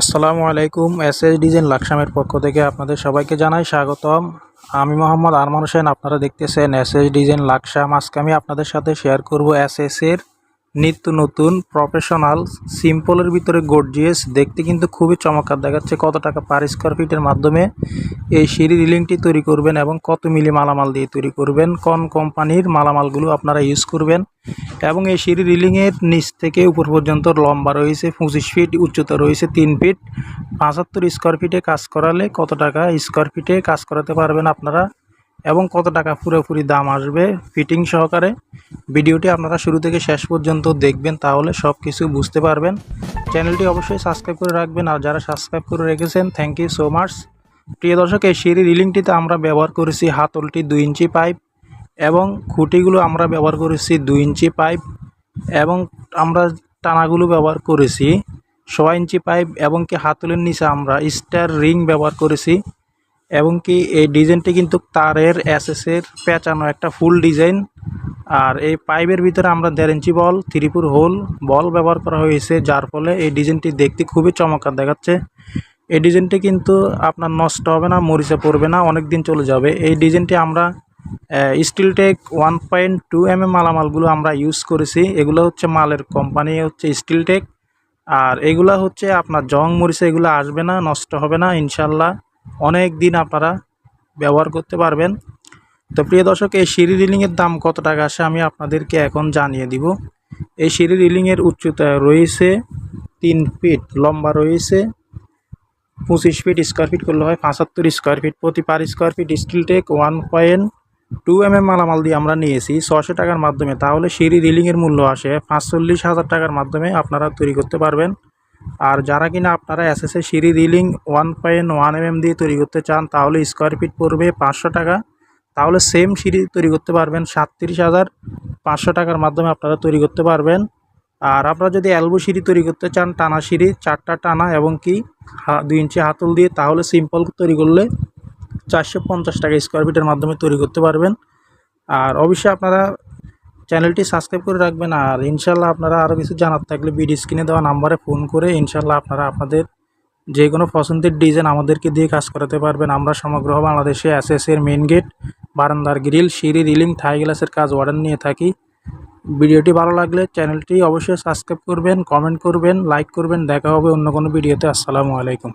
আসসালামু আলাইকুম S S design লাকসামের পক্ষ থেকে আপনাদের সবাইকে জানাই স্বাগতম। আমি মোহাম্মদ আরমান হোসেন, আপনারা দেখতেছেন এস এস ডিজাইন লাকসাম। আজকে আমি আপনাদের সাথে শেয়ার করব এস এস এর নিত্য নতুন প্রফেশনাল সিম্পলের ভিতরে গর্জিয়াস দেখতে কিন্তু খুবই চমৎকার। দেখাচ্ছে কত টাকা পার স্কোয়ার ফিটের মাধ্যমে এই সিঁড়ি রিলিংটি তৈরি করবেন এবং কত মিলি মালামাল দিয়ে তৈরি করবেন, কোন কোম্পানির মালামালগুলো আপনারা ইউজ করবেন এবং এই সিঁড়ি রিলিংয়ের নিচ থেকে উপর পর্যন্ত লম্বা রয়েছে, পঁচিশ ফিট উচ্চতা রয়েছে, তিন ফিট পঁচাত্তর স্কোয়ার ফিটে কাজ করালে কত টাকা স্কোয়ার ফিটে কাজ করাতে পারবেন আপনারা? এবং কত টাকা পুরোপুরি দাম আসবে ফিটিং সহকারে। ভিডিওটি আপনারা শুরু থেকে শেষ পর্যন্ত দেখবেন, তাহলে সব কিছু বুঝতে পারবেন। চ্যানেলটি অবশ্যই সাবস্ক্রাইব করে রাখবেন, আর যারা সাবস্ক্রাইব করে রেখেছেন থ্যাংক ইউ সো মাচ প্রিয় দর্শক, এই সিঁড়ি রিলিংটিতে আমরা ব্যবহার করেছি হাতলটি দুই ইঞ্চি পাইপ এবং খুঁটিগুলো আমরা ব্যবহার করেছি দুই ইঞ্চি পাইপ এবং আমরা টানাগুলো ব্যবহার করেছি ছয় ইঞ্চি পাইপ এবং কি হাতলের নিচে আমরা স্টার রিং ব্যবহার করেছি। এবং কি এই ডিজাইনটি কিন্তু তারের এসএসের পেঁচানো একটা ফুল ডিজাইন। আর এই পাইপের ভিতরে আমরা দেড় ইঞ্চি বল, ত্রিপুর হোল বল ব্যবহার করা হয়েছে, যার ফলে এই ডিজাইনটি দেখতে খুবই চমৎকার দেখাচ্ছে। এই ডিজাইনটি কিন্তু আপনার নষ্ট হবে না, মরিচে পড়বে না, অনেক দিন চলে যাবে। এই ডিজাইনটি আমরা steel tech one point two M M মালামালগুলো আমরা ইউজ করেছি। এগুলো হচ্ছে মালের কোম্পানি হচ্ছে স্টিল টেক আর এগুলা হচ্ছে আপনার জং মরিচে এগুলো আসবে না, নষ্ট হবে না, ইনশাল্লাহ। অনেক দিন আপনারা ব্যবহার করতে পারবেন। তো প্রিয় দর্শক, এই সিঁড়ি রিলিংয়ের দাম কত টাকা আসে আমি আপনাদেরকে এখন জানিয়ে দিব। এই সিঁড়ি রিলিংয়ের উচ্চতা রয়েছে তিন ফিট, লম্বা রয়েছে পঁচিশ ফিট স্কোয়ার ফিট করলে হয় পঁচাত্তর স্কোয়ার ফিট। প্রতি per square feet steel tech one point two M M মালামাল দিয়ে আমরা নিয়েছি ছশো টাকার মাধ্যমে। তাহলে সিঁড়ি রিলিংয়ের মূল্য আসে পাঁচচল্লিশ হাজার টাকার মাধ্যমে আপনারা তৈরি করতে পারবেন। আর যারা কিনা আপনারা এসএসএ সিঁড়ি railing one point one M দিয়ে তৈরি করতে চান, তাহলে স্কোয়ার ফিট পড়বে পাঁচশো টাকা। তাহলে সেম সিঁড়ি তৈরি করতে পারবেন সাতত্রিশ হাজার পাঁচশো টাকার মাধ্যমে আপনারা তৈরি করতে পারবেন। আর আপনারা যদি অ্যালবো সিঁড়ি তৈরি করতে চান, টানা সিঁড়ি চারটা টানা এবং কি দুই ইঞ্চি হাতল দিয়ে, তাহলে সিম্পল তৈরি করলে চারশো পঞ্চাশ টাকা স্কোয়ার ফিটের মাধ্যমে তৈরি করতে পারবেন। আর অবশ্যই আপনারা চ্যানেলটি সাবস্ক্রাইব করে রাখবেন আর ইনশাল্লাহ আপনারা আরও কিছু জানার থাকলে ভিডিও স্ক্রিনে দেওয়া নাম্বারে ফোন করে ইনশাল্লাহ আপনারা আপনাদের যে কোনো পছন্দের ডিজাইন আমাদেরকে দিয়ে কাজ করাতে পারবেন। আমরা সমগ্র বাংলাদেশে এস এস এর মেন গেট বারান্দার গ্রিল সিঁড়ি রিলিং থাই গ্লাসের কাজ অর্ডার নিয়ে থাকি। ভিডিওটি ভালো লাগলে চ্যানেলটি অবশ্যই সাবস্ক্রাইব করবেন কমেন্ট করবেন লাইক করবেন। দেখা হবে অন্য কোনো ভিডিওতে। আসসালামু আলাইকুম।